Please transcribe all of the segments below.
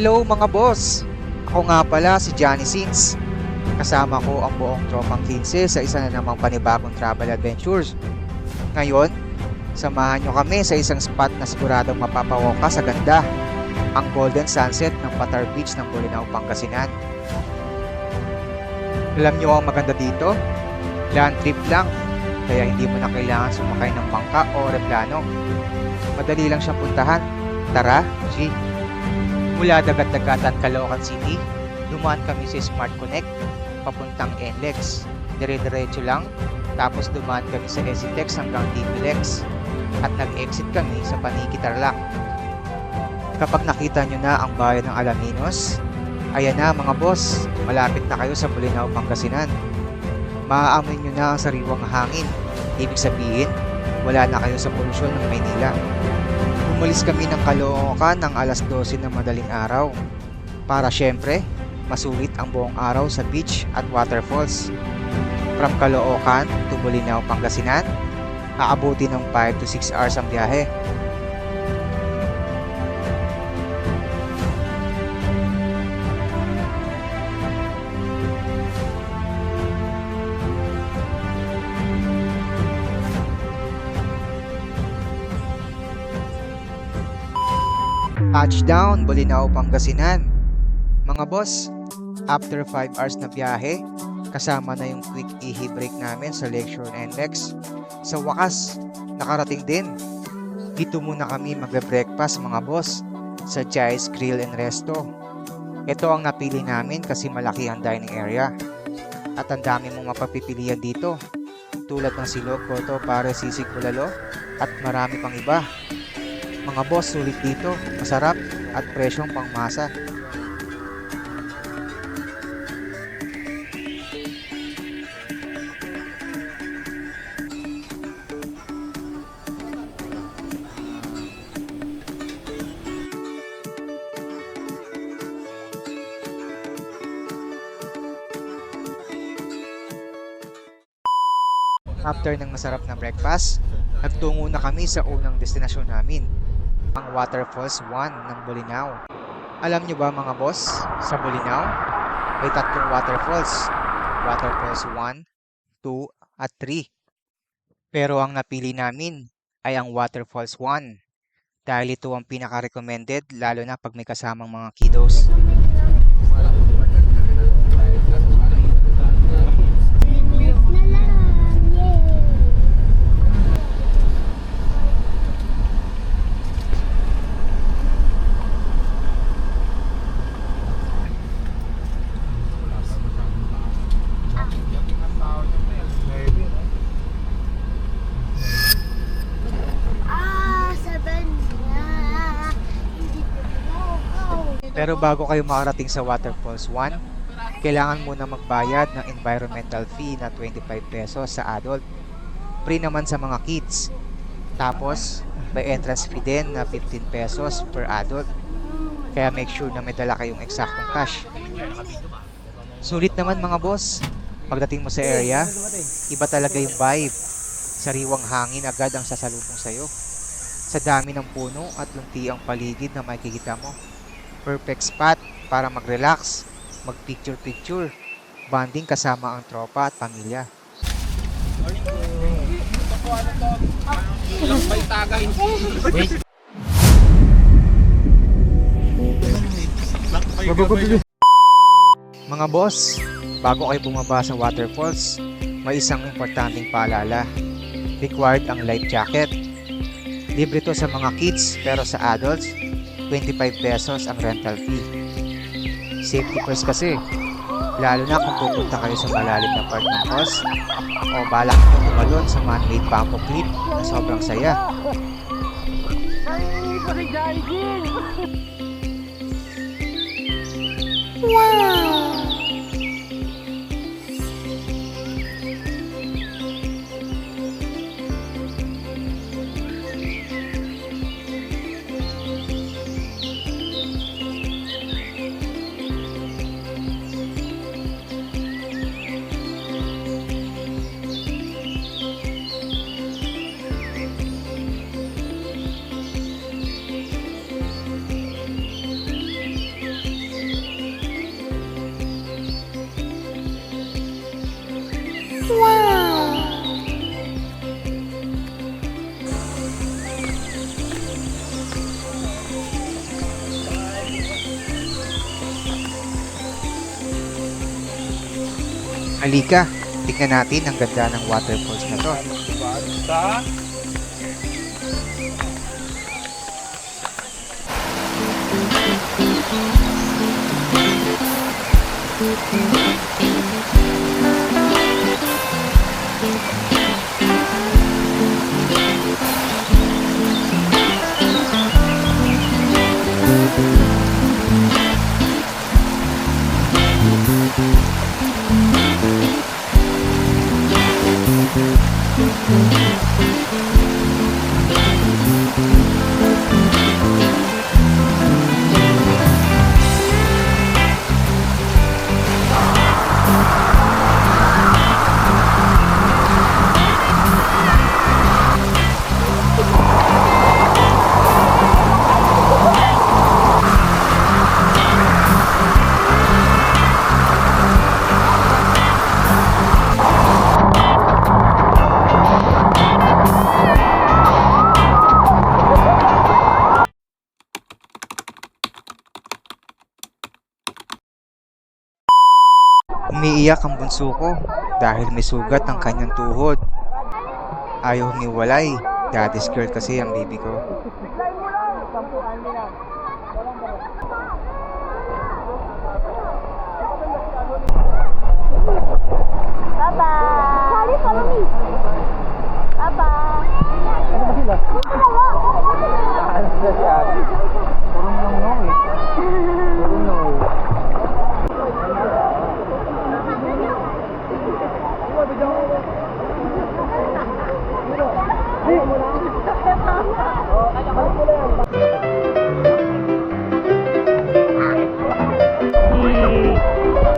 Hello mga boss! Ako nga pala si Johnny Sins. Kasama ko ang buong tropang 15 sa isa na namang panibagong travel adventures. Ngayon, samahan nyo kami sa isang spot na siguradong mapapawaw ka sa ganda. Ang Golden Sunset ng Patar Beach ng Bolinao, Pangasinan. Alam nyo ang maganda dito? Land trip lang, kaya hindi mo na kailangan sumakay ng bangka o replano. Madali lang siyang puntahan. Tara, G! Mula dagat-dagatan Caloocan City, dumaan kami sa Smart Connect, papuntang NLEX. Dire-diretso lang, tapos dumaan kami sa Esitex hanggang TPLEX at nag-exit kami sa Paniki Tarlac. Kapag nakita nyo na ang bayan ng Alaminos, ayan na mga boss, malapit na kayo sa Bolinao, Pangasinan. Maaamoy nyo na ang sariwang hangin. Ibig sabihin, wala na kayo sa polusyon ng Maynila. Umalis kami ng Caloocan ng alas 12 ng madaling araw para syempre masulit ang buong araw sa beach at waterfalls. From Caloocan to Bolinao, Pangasinan, aabuti ng 5 to 6 hours ang biyahe. Touchdown, Bolinao, Pangasinan. Mga boss, after 5 hours na biyahe, kasama na yung quick ihi break namin sa Lakeshore NLEX. Sa wakas, nakarating din. Dito muna kami magbe-breakfast mga boss sa Jai's Grill and Resto. Ito ang napili namin kasi malaki ang dining area. At ang dami mong mapapipilian dito. Tulad ng silog, koto, pare, sisig, bulalo at marami pang iba. Mga boss, sulit dito, masarap at presyong pangmasa. After ng masarap na breakfast, nagtungo na kami sa unang destinasyon namin, ang Waterfalls 1 ng Bolinao. Alam nyo ba mga boss, sa Bolinao, may tatlong waterfalls. Waterfalls 1, 2, at 3. Pero ang napili namin ay ang Waterfalls 1 dahil ito ang pinaka-recommended lalo na pag may kasamang mga kiddos. na lang. Yay! Ah, seven na. Hindi ko na Pero bago kayo makarating sa Waterfalls 1, kailangan muna magbayad ng environmental fee na 25 pesos sa adult. Free naman sa mga kids. Tapos, may entrance fee din na 15 pesos per adult. Kaya make sure na may dala kayong eksaktong cash. Sulit naman mga boss. Pagdating mo sa area, iba talaga yung vibe. Sariwang hangin agad ang sasalubong sa'yo. Sa dami ng puno at lunti ang paligid na makikita mo perfect spot para mag-relax, mag-picture-picture, bonding kasama ang tropa at pamilya. Mga boss, bago kayo bumaba sa waterfalls, may isang importanteng paalala. Required ang life jacket. Libre to sa mga kids pero sa adults, 25 pesos ang rental fee. Safety first kasi, lalo na kung pupunta kayo sa malalim na part ng falls o balak nyo tumalon sa man-made bamboo cliff na sobrang saya. Wow! Halika, tignan natin ang ganda ng waterfalls na to. Umiiyak ang bunso ko dahil may sugat ang kanyang tuhod. Ayaw humiwalay, daddy scared kasi ang baby ko. Bye-bye! Sorry, follow me! Bye-bye!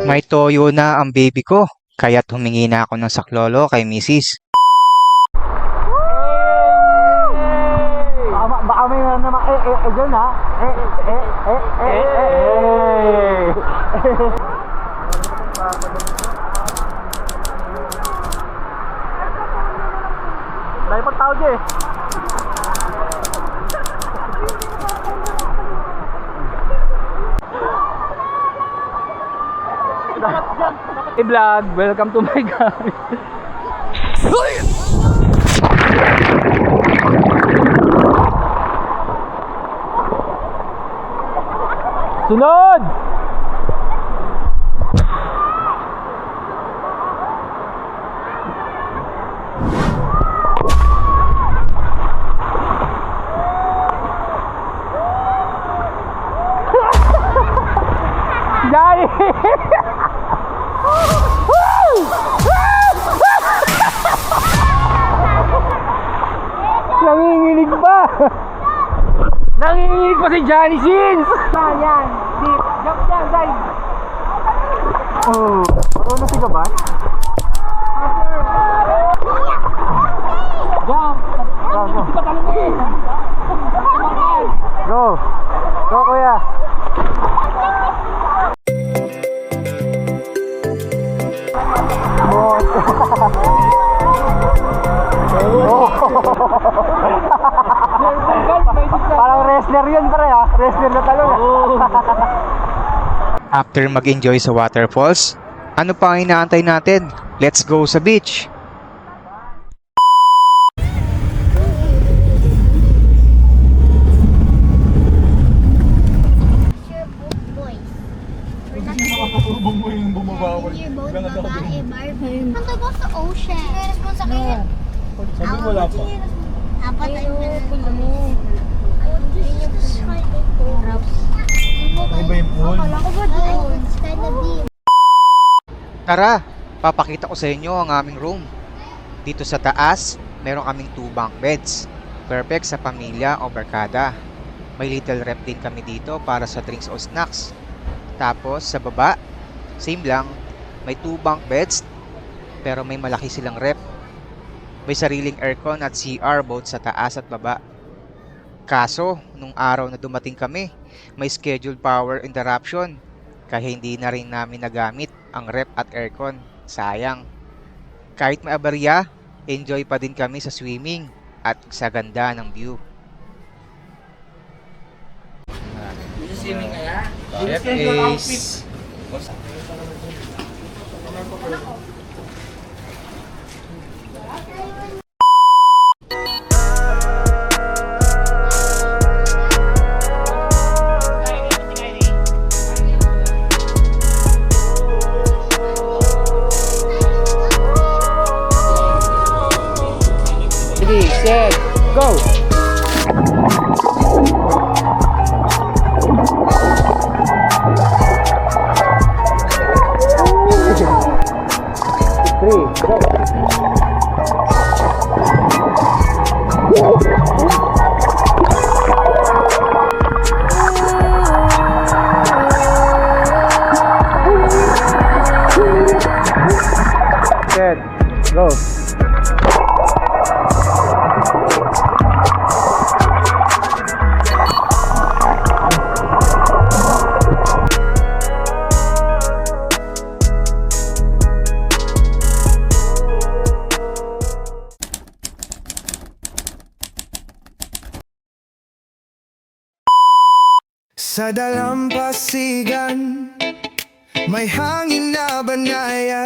May toyo na ang baby ko, kaya't humingi na ako ng saklolo kay misis. Baka, baka may ano naman, eh, eh, eh, dyan ha? Eh, eh, eh, eh, eh, eh, eh. Dahil pag tao eh. Hey vlog, welcome to my guys. Sunod! Johnny! Nanginginig pa! Nanginginig pa si Johnny Sins! Yan, yan. Deep. Jump yan, guys. Oh, marunong si ba? Jump! Go. Go! Go, kuya! Wrestler yun pare ha. Wrestler na talong After mag-enjoy sa waterfalls, ano pa ang inaantay natin? Let's go sa beach! Boys. We're not Your boat, babae, Barbie. Punta ko sa ocean. Meron mo sa kanya. Sabi wala pa. Apat ay pula mo. Ayun yung Harap. Ano ba yung pool? Tara, papakita ko sa inyo ang aming room. Dito sa taas, meron kaming two bunk beds. Perfect sa pamilya o barkada. May little rep din kami dito para sa drinks o snacks. Tapos sa baba, same lang, may two bunk beds pero may malaki silang rep. May sariling aircon at CR both sa taas at baba. Kaso, nung araw na dumating kami, may scheduled power interruption kaya hindi na rin namin nagamit ang rep at aircon. Sayang. Kahit may abarya, enjoy pa din kami sa swimming at sa ganda ng view. Swimming kaya? Chef Ace. Go! Sa dalampasigan May hangin na banayad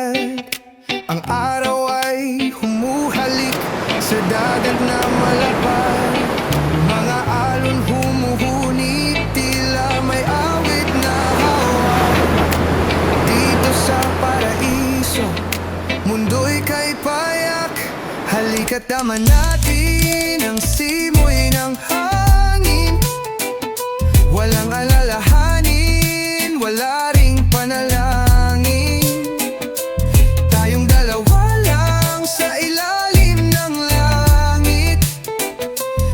Naman natin Ang simoy ng hangin. Walang alalahanin, wala ring panalangin. Tayong dalawa lang sa ilalim ng langit.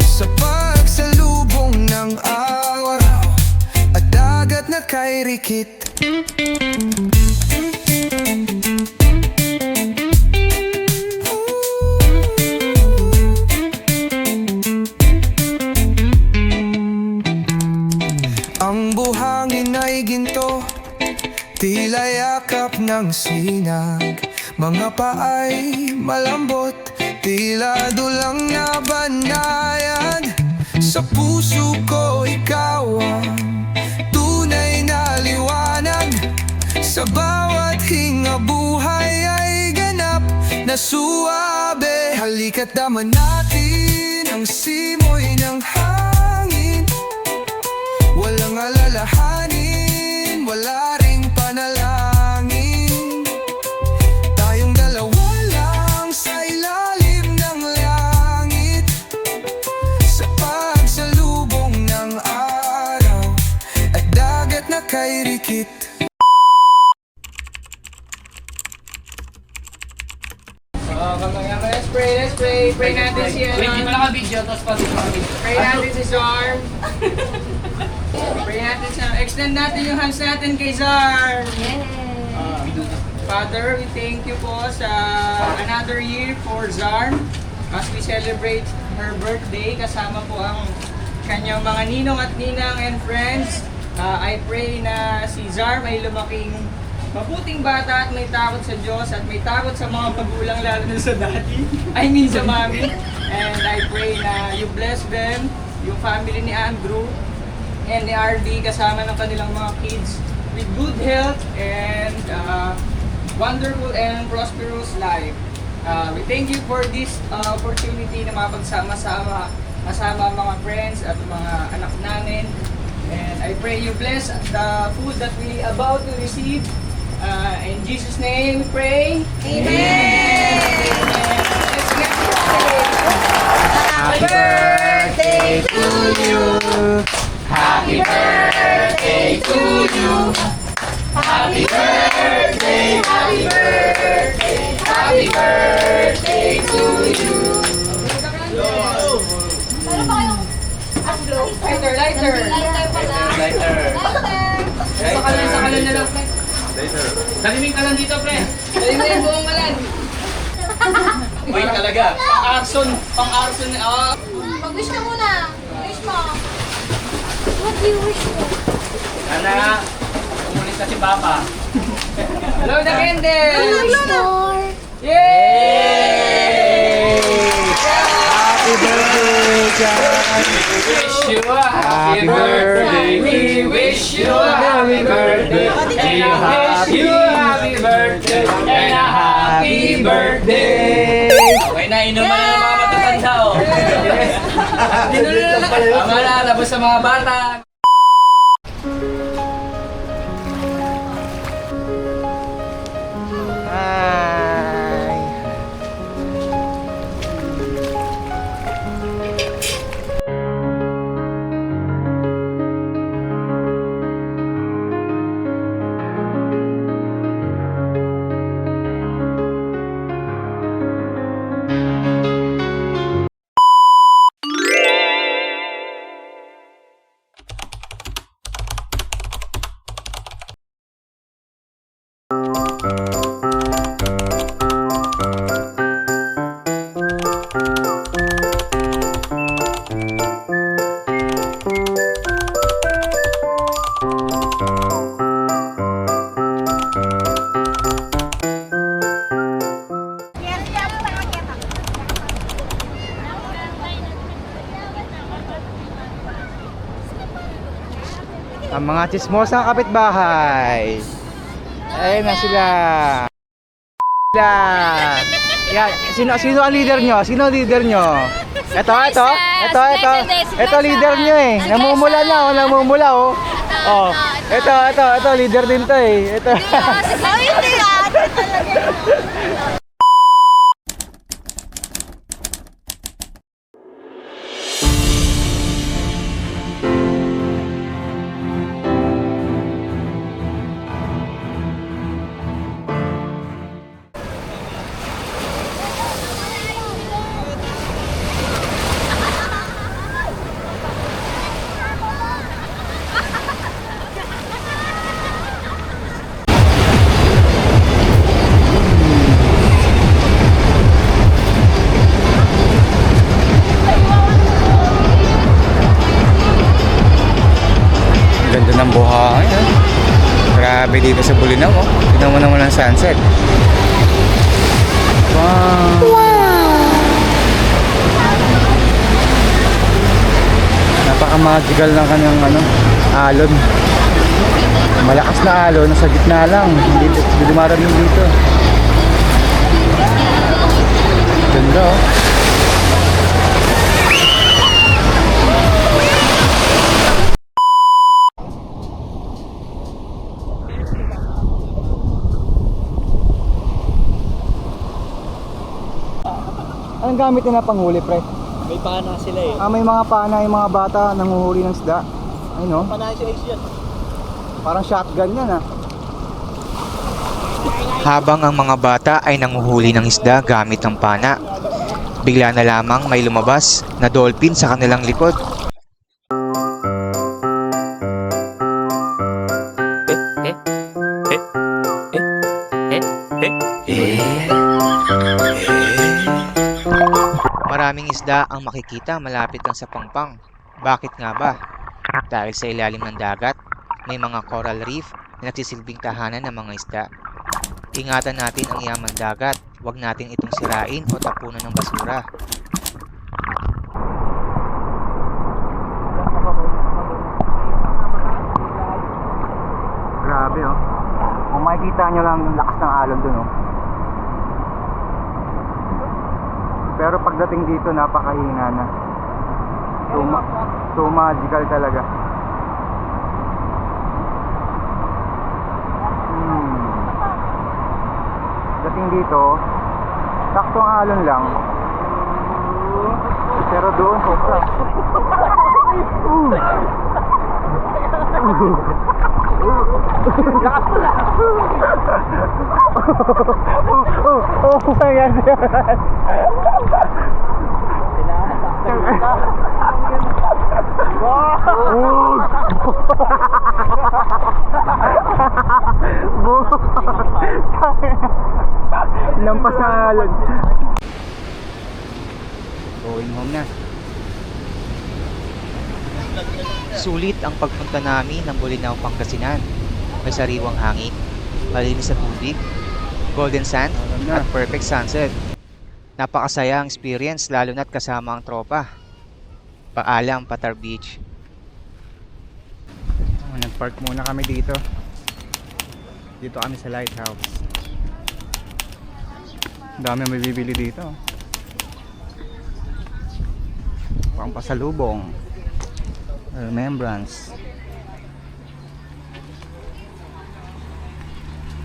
Sa pagsalubong ng araw At dagat na kay rikit yakap ng sinag. Mga paay malambot Tila dulang na banayad Sa puso ko ikaw ang Tunay na liwanag. Sa bawat hinga buhay ay ganap Na suwabe Halika't daman natin Ang simoy ng hangin. Walang alalahanin, wala pray, let's pray. Pray natin si ano. Wait, di ba naka-video? Tapos pag Pray natin si Zar. Pray natin sa... Extend natin yung hands natin kay Zar. Uh, Father, we thank you po sa another year for Zar as we celebrate her birthday kasama po ang kanyang mga ninong at ninang and friends. Uh, I pray na si Zar ay lumaking mabuting bata at may takot sa Diyos at may takot sa mga magulang lalo na sa daddy. I mean sa mami. And I pray na you bless them, yung family ni Andrew, and ni RD kasama ng kanilang mga kids with good health and uh, wonderful and prosperous life. Uh, we thank you for this uh, opportunity na mapagsama-sama kasama mga friends at mga anak namin. And I pray you bless the food that we about to receive. Uh, in Jesus' name we pray. Amen. Let's get. Happy birthday to you. Happy birthday to you. Happy birthday, happy birthday, happy birthday to you. Lighter, lighter. Lighter. Sa kalan, sa kalan na lang. Taliming ka lang dito, pre. Taliming yung buong kalan. Uy, talaga. Pang-arson. Pang-arson. Oh. Ah. Mag-wish ka muna. Wish mo. What do you wish for? Sana, umulis na si Papa. Hello, the candles! Hello, Luna! Yay! Yay! Happy birthday, Jack! Wish you a Happy birthday. We wish you a happy birthday. And a wish you a happy birthday. And a happy birthday. Okay na, inuman na ng mga matatanda oh. Tama na, tapos sa mga bata. Ang mga chismosang kapitbahay. Ayun na sila. Sila. Yan. Sino, sino ang leader nyo? Sino ang leader nyo? Ito, ito. Ito, ito. Ito leader nyo eh. Namumula na oh. Namumula oh. Oh. Ito, ito, ito. Leader din to eh. Ito. Oh, hindi ah. Grabe dito sa Bulinaw. Oh. Tignan mo naman ang sunset. Wow. Napaka-magical ng kanyang ano, alon. Malakas na alon, nasa gitna lang. Hindi, hindi dumarating dito. Ganda oh. Anong gamit nila panghuli, pre? May pana sila eh. Ah, may mga pana, yung mga bata nanguhuli ng isda. Ay no? Pana si Ace yan. Parang shotgun yan ah. Habang ang mga bata ay nanguhuli ng isda gamit ang pana, bigla na lamang may lumabas na dolphin sa kanilang likod. Maraming isda ang makikita malapit lang sa pangpang. Bakit nga ba? Dahil sa ilalim ng dagat, may mga coral reef na nagsisilbing tahanan ng mga isda. Ingatan natin ang yaman dagat. Huwag natin itong sirain o tapunan ng basura. Grabe oh. Kung makikita nyo lang yung lakas ng alon dun oh. Pero pagdating dito napakahina na. So, ma- so magical talaga. Hmm. Dating dito, saktong alon lang. Pero doon, sobra. Lakas mo oh, oh, oh, my God. Lampas na alon. Going home na. Sulit ang pagpunta namin ng Bolinao, Pangasinan. May sariwang hangin, malinis sa tubig, golden sand, at perfect sunset. Napakasaya ang experience lalo na't kasama ang tropa. Paalam, Patar Beach. Oh, nag-park muna kami dito. Dito kami sa lighthouse. Dami may bibili dito. Pang pasalubong. Remembrance.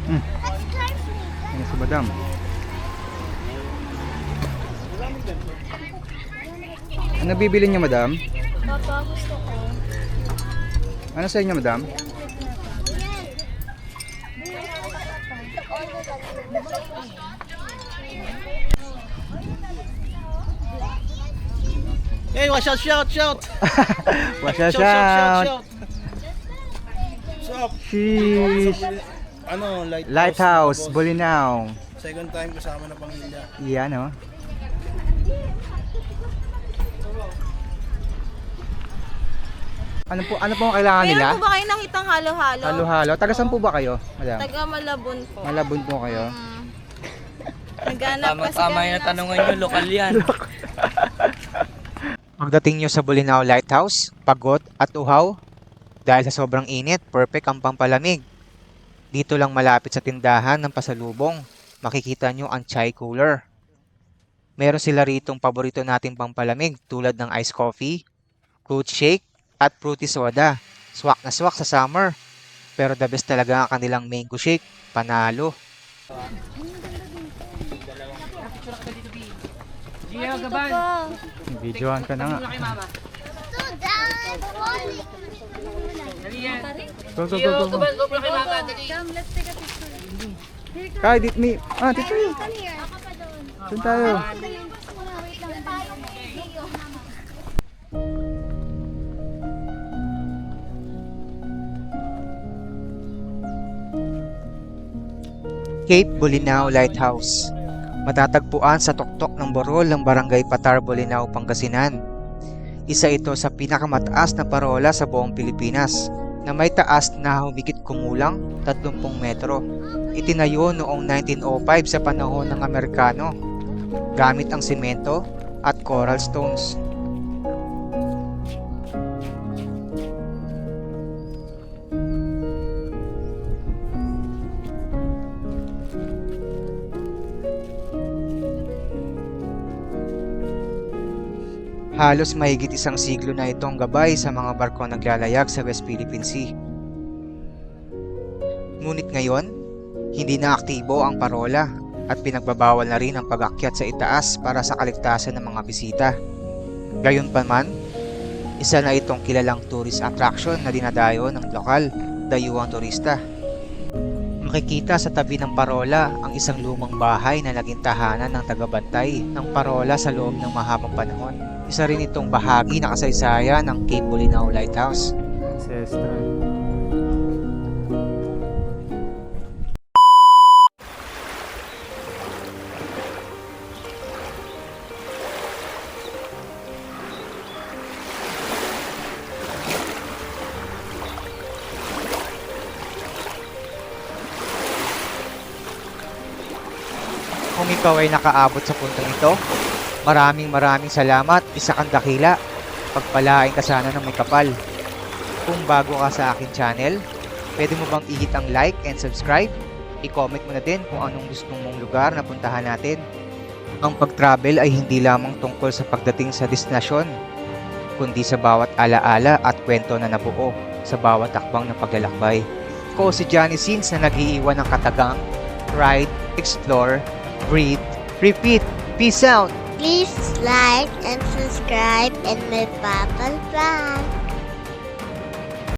Hmm. Ano si madam? Ano bibili niyo madam? Papa, gusto ko. Ano sa inyo madam? Hey, watch out, shout, shout! Watch out, Shout, shout, shout, shout! shout! Sheesh! Ano, lighthouse. Lighthouse. Bolinao. Second time kasama na pamilya. Yan oh. Ano po ano po ang kailangan nila? Meron po ba kayo nakitang halo-halo? Halo-halo. Taga saan po ba kayo, madam? Taga Malabon po. Malabon po kayo. Mm. Naghanap kasi Tama-tama kami yung ng tanungan nyo, lokal yan. Pagdating nyo sa Bolinao Lighthouse, pagod at uhaw, dahil sa sobrang init, perfect ang pampalamig. Dito lang malapit sa tindahan ng pasalubong, makikita nyo ang chai cooler. Meron sila ritong paborito nating pampalamig tulad ng ice coffee, fruit shake, at fruity soda. Swak na swak sa summer. Pero the best talaga ang kanilang mango shake, panalo. Gio, gaban. Videohan ka na nga. Go, go, go, go. go. gaban, GoPro kay mama. Kay, dit me. Ah, dito. Doon tayo. Lang. Tayo. Cape Bolinao Lighthouse. Matatagpuan sa tuktok ng Borol ng Barangay Patar, Bolinao, Pangasinan. Isa ito sa pinakamataas na parola sa buong Pilipinas na may taas na humigit kumulang 30 metro. Itinayo noong 1905 sa panahon ng Amerikano gamit ang simento at coral stones. Halos mahigit isang siglo na itong gabay sa mga barko naglalayag sa West Philippine Sea. Ngunit ngayon, hindi na aktibo ang parola at pinagbabawal na rin ang pag-akyat sa itaas para sa kaligtasan ng mga bisita. Gayunpaman, isa na itong kilalang tourist attraction na dinadayo ng lokal, dayuhang turista. Makikita sa tabi ng parola ang isang lumang bahay na naging tahanan ng tagabantay ng parola sa loob ng mahabang panahon. Isa rin itong bahagi na kasaysayan ng Cape Bolinao Lighthouse. Ancestral. Kung ikaw ay nakaabot sa puntong ito, maraming maraming salamat, isa kang dakila. Pagpalain ka sana ng may kapal. Kung bago ka sa akin channel, pwede mo bang i-hit ang like and subscribe? I-comment mo na din kung anong gusto mong lugar na puntahan natin. Ang pag-travel ay hindi lamang tungkol sa pagdating sa destinasyon, kundi sa bawat alaala at kwento na nabuo sa bawat akbang ng paglalakbay. Ko si Johnny Sins na nag-iiwan ng katagang Ride, Explore, Breathe, Repeat. Peace out! Please like and subscribe and my Papa Vlog.